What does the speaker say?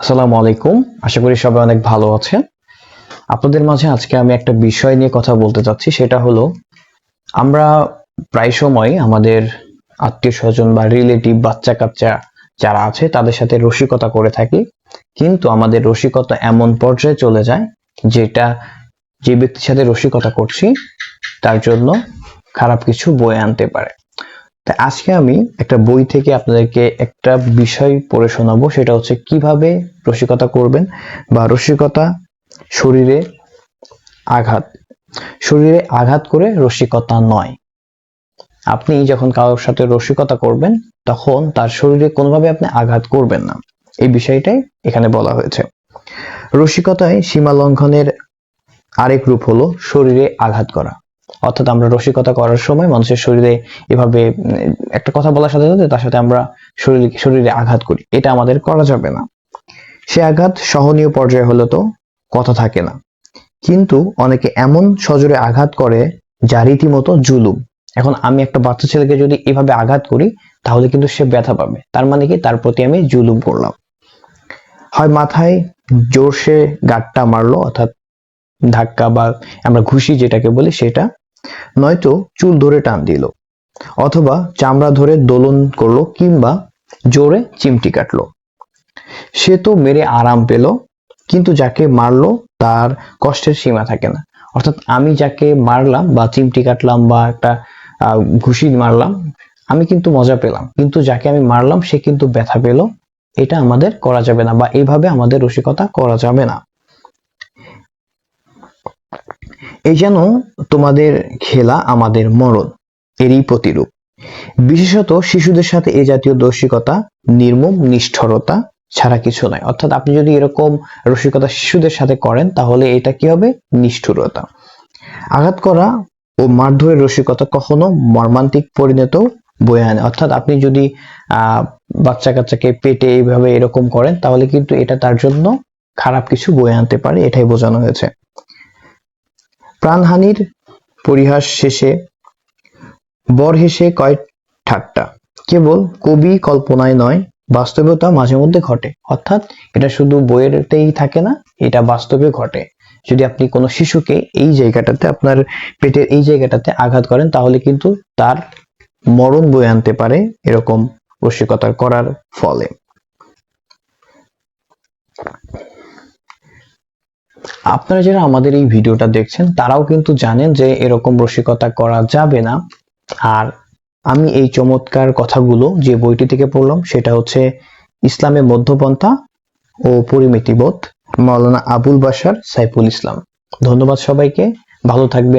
আসসালামু আলাইকুম। আশা করি সবাই অনেক ভালো আছেন। আপনাদের মাঝে আজকে আমি একটা বিষয় নিয়ে কথা বলতে চাচ্ছি, সেটা হলো, আমরা প্রায় সময় আমাদের আত্মীয় স্বজন বা রিলেটিভ বাচ্চা কাচ্চা যারা আছে, তাদের সাথে রসিকতা করে থাকি। কিন্তু আমাদের রসিকতা এমন পর্যায়ে চলে যায়, যেটা যে ব্যক্তির সাথে রসিকতা করছি, তার জন্য খারাপ কিছু বয়ে আনতে পারে। তা আজকে আমি একটা বই থেকে আপনাদেরকে একটা বিষয় পড়ে শোনাবো, সেটা হচ্ছে কীভাবে রসিকতা করবেন বা রসিকতা শরীরে আঘাত। শরীরে আঘাত করে রসিকতা নয়। আপনি যখন কারোর সাথে রসিকতা করবেন, তখন তার শরীরে কোনোভাবে আপনি আঘাত করবেন না। এই বিষয়টাই এখানে বলা হয়েছে। রসিকতায় সীমা লঙ্ঘনের আরেক রূপ হলো শরীরে আঘাত করা। অর্থাৎ আমরা রসিকতা করার সময় মানুষের শরীরে এভাবে একটা কথা বলার সাথে সাথে তার সাথে আমরা শরীরে শরীরে আঘাত করি। এটা আমাদের করা যাবে না। সে আঘাত সহনীয় পর্যায়ে হলে তো কথা থাকে না। কিন্তু অনেকে এমন সজোরে আঘাত করে যা রীতিমতো জুলুম। এখন আমি একটা বাচ্চা ছেলেকে যদি এভাবে আঘাত করি, তাহলে কিন্তু সে ব্যথা পাবে। তার মানে কি? তার প্রতি আমি জুলুম করলাম। হয় মাথায় জোরসে গাঁটটা মারলো, অর্থাৎ ধাক্কা বা আমরা ঘুষি যেটাকে বলি, সেটা নয়তো চুল ধরে টান দিল, অথবা চামড়া ধরে দোলন করল কিংবা জোরে চিমটি কাটলো। সে তো মেরে আরাম পেল, কিন্তু যাকে মারলো তার কষ্টের সীমা থাকে না। অর্থাৎ আমি যাকে মারলাম বা চিমটি কাটলাম বা একটা ঘুষি মারলাম, আমি কিন্তু মজা পেলাম। কিন্তু যাকে আমি মারলাম সে কিন্তু ব্যথা পেল, এটা আমাদের করা যাবে না বা এইভাবে আমাদের রসিকতা করা যাবে না। এই যেন তোমাদের খেলা আমাদের মরণ, এরই প্রতিরূপ। বিশেষত শিশুদের সাথে এই জাতীয় রসিকতা নির্মম নিষ্ঠুরতা ছাড়া কিছু নয়। অর্থাৎ আপনি যদি এরকম রসিকতা শিশুদের সাথে করেন, তাহলে এটা কি হবে? নিষ্ঠুরতা। আঘাত করা ও মারধরের রসিকতা কখনো মর্মান্তিক পরিণত বয়ে আনে অর্থাৎ আপনি যদি বাচ্চা কাচ্চাকে পেটে এইভাবে এরকম করেন, তাহলে কিন্তু এটা তার জন্য খারাপ কিছু বয়ে আনতে পারে, এটাই বোঝানো হয়েছে। প্রাণহানির পরিহাস শেষে বর হেসে কয় ঠাট্টা। কেবল কবি কল্পনায় নয়, বাস্তবতা মাঝে মধ্যে ঘটে। অর্থাৎ এটা শুধু বইয়েরতেই থাকে না, এটা বাস্তবে ঘটে। যদি আপনি কোনো শিশুকে এই জায়গাটাতে, আপনার পেটের এই জায়গাটাতে আঘাত করেন, তাহলে কিন্তু তার মরণ বয়ে আনতে পারে এরকম রসিকতা করার ফলে। আপনারা যারা আমাদের এই ভিডিওটা দেখছেন, তারাও কিন্তু জানেন যে এরকম রসিকতা করা যাবে না। আর আমি এই চমৎকার কথাগুলো যে বইটি থেকে পড়লাম, সেটা হচ্ছে ইসলামে মধ্যপন্থা ও পরিমিতিবোধ মৌলানা আবুল বাসার সাইফুল ইসলাম। ধন্যবাদ সবাইকে, ভালো থাকবেন।